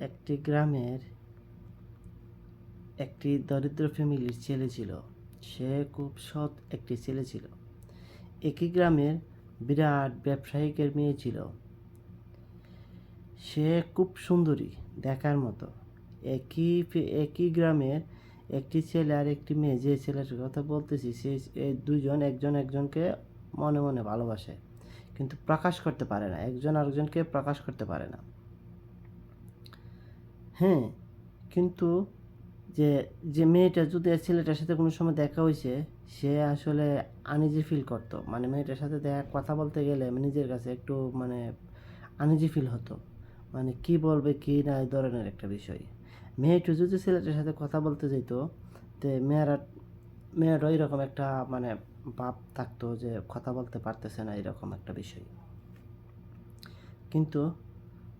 একটি গ্রামের একটি দরিদ্র ফ্যামিলির ছেলে ছিল। সে খুব সৎ একটি ছেলে ছিল। একই গ্রামের বিরাট ব্যবসায়িকের মেয়ে ছিল। সে খুব সুন্দরী, দেখার মতো। একই একই গ্রামের একটি ছেলে আর একটি মেয়ে। যে ছেলেটার কথা বলতেছি, সে দুজন একজন একজনকে মনে মনে ভালোবাসে, কিন্তু প্রকাশ করতে পারে না। একজন আরেকজনকে প্রকাশ করতে পারে না। হ্যাঁ কিন্তু যে যে মেয়েটা যদি ছেলেটার সাথে কোনো সময় দেখা হয়েছে সে আসলে আনইজি ফিল করতো। মানে মেয়েটার সাথে দেখা, কথা বলতে গেলে নিজের কাছে একটু মানে আনইজি ফিল হতো। মানে কি বলবে, কি না, এই ধরনের একটা বিষয়। মেয়েটা যদি ছেলেটার সাথে কথা বলতে যেত তে মেয়েরা মেয়েরও এরকম একটা মানে ভাব থাকতো যে কথা বলতে পারতেছে না, এরকম একটা বিষয়। কিন্তু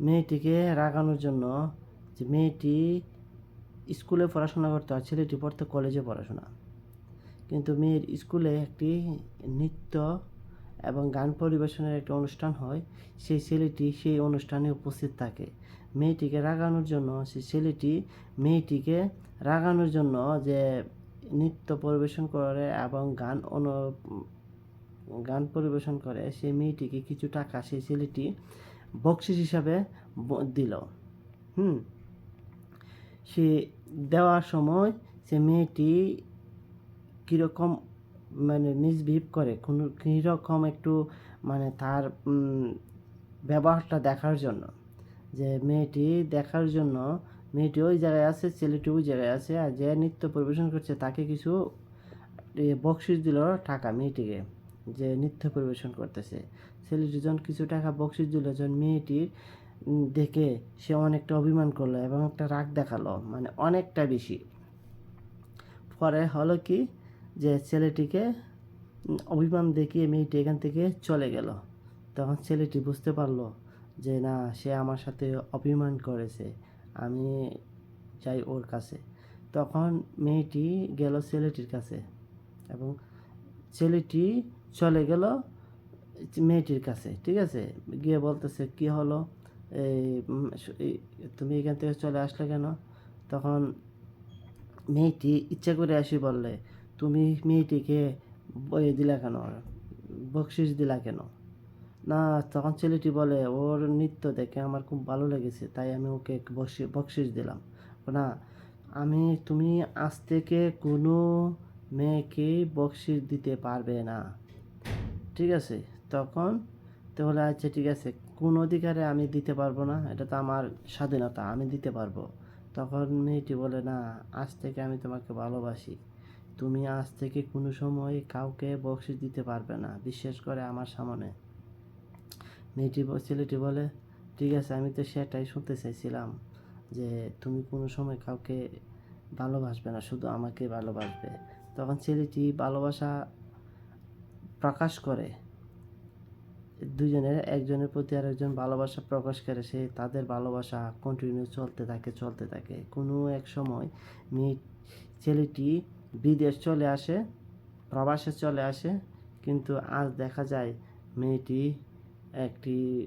মেয়েটিকে রাগানোর জন্য যে মেয়েটি স্কুলে পড়াশোনা করতো আর ছেলেটি পড়তো কলেজে পড়াশোনা। কিন্তু মেয়ের স্কুলে একটি নৃত্য এবং গান পরিবেশনের একটা অনুষ্ঠান হয়। সেই ছেলেটি সেই অনুষ্ঠানে উপস্থিত থাকে। মেয়েটিকে রাগানোর জন্য, সেই ছেলেটি মেয়েটিকে রাগানোর জন্য যে নৃত্য পরিবেশন করে এবং গান অন, গান পরিবেশন করে সেই মেয়েটিকে কিছু টাকা সেই ছেলেটি বকশিস হিসাবে দিল। হুম? সে দেওয়ার সময় সে মেয়েটি কীরকম মানে মিসবিহেভ করে, কোনো কীরকম একটু মানে তার ব্যবহারটা দেখার জন্য। যে মেয়েটি দেখার জন্য, মেয়েটি ওই জায়গায় আছে, ছেলেটি ওই জায়গায় আছে, আর যে নৃত্য পরিবেশন করছে তাকে কিছু বকশিস দিল টাকা মেয়েটিকে, যে নৃত্য পরিবেশন করতেছে। ছেলেটি যখন কিছু টাকা বকশিস দিল, যখন মেয়েটির দেখে সে অনেকটা অভিমান করল এবং একটা রাগ দেখাল মানে অনেকটা বেশি। পরে হলো কি যে ছেলেটিকে অভিমান দেখিয়ে মেয়েটি এখান থেকে চলে গেল। তখন ছেলেটি বুঝতে পারল যে না, সে আমার সাথে অভিমান করেছে, আমি যাই ওর কাছে। তখন মেয়েটি গেল ছেলেটির কাছে এবং ছেলেটি চলে গেল মেয়েটির কাছে, ঠিক আছে? গিয়ে বলতেছে, কি হলো? এই তুমি এখান থেকে চলে আসলে কেন? তখন মেয়েটি ইচ্ছা করে আসি বললে, তুমি মেয়েটিকে বয়ে দিলা কেন? বকশিস দিলা কেন? না, তখন ছেলেটি বলে, ওর নৃত্য দেখে আমার খুব ভালো লেগেছে, তাই আমি ওকে বকশি, বকশিস দিলাম। না, আমি, তুমি আজ থেকে কোনো মেয়েকে বকশিস দিতে পারবে না। ঠিক আছে? তখন তো বলে আচ্ছা ঠিক আছে, কোন অধিকারে আমি দিতে পারব না? এটা তো আমার স্বাধীনতা, আমি দিতে পারব। তখন মেয়েটি বলে, না, আজ থেকে আমি তোমাকে ভালোবাসি। তুমি আজ থেকে কোনো সময় কাউকে বকশিস দিতে পারবে না বিশেষ করে আমার সামনে। মেয়েটি ছেলেটি বলে, ঠিক আছে, আমি তো সেটাই শুনতে চাইছিলাম যে তুমি কোনো সময় কাউকে ভালোবাসবে না, শুধু আমাকে ভালোবাসবে। তখন ছেলেটি ভালোবাসা প্রকাশ করে। দুজনের একজনের প্রতি আরেকজন ভালোবাসা প্রকাশ করে, সে তাদের ভালোবাসা কন্টিনিউ চলতে থাকে চলতে থাকে। কোনো এক সময় মেয়ে, ছেলেটি বিদেশ চলে আসে, প্রবাসে চলে আসে, কিন্তু আজ দেখা যায় মেয়েটি একটি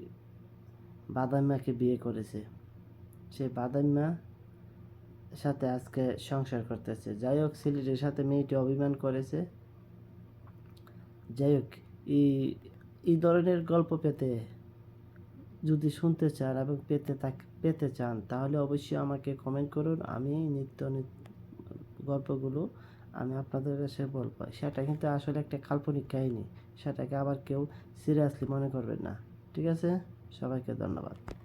বাদাম্মাকে বিয়ে করেছে। সে বাদাম্মা সাথে আজকে সংসার করতেছে। যাই হোক, ছেলেটির সাথে মেয়েটি অভিমান করেছে। যাই হোক, এই এই ধরনের গল্প পেতে যদি শুনতে চান এবং পেতে পেতে চান, তাহলে অবশ্যই আমাকে কমেন্ট করুন। আমি নিত্য নিত্য গল্পগুলো আমি আপনাদের কাছে বলব। সেটা কিন্তু আসলে একটা কাল্পনিক কাহিনী। সেটাকে আবার কেউ সিরিয়াসলি মনে করবেন না। ঠিক আছে? সবাইকে ধন্যবাদ।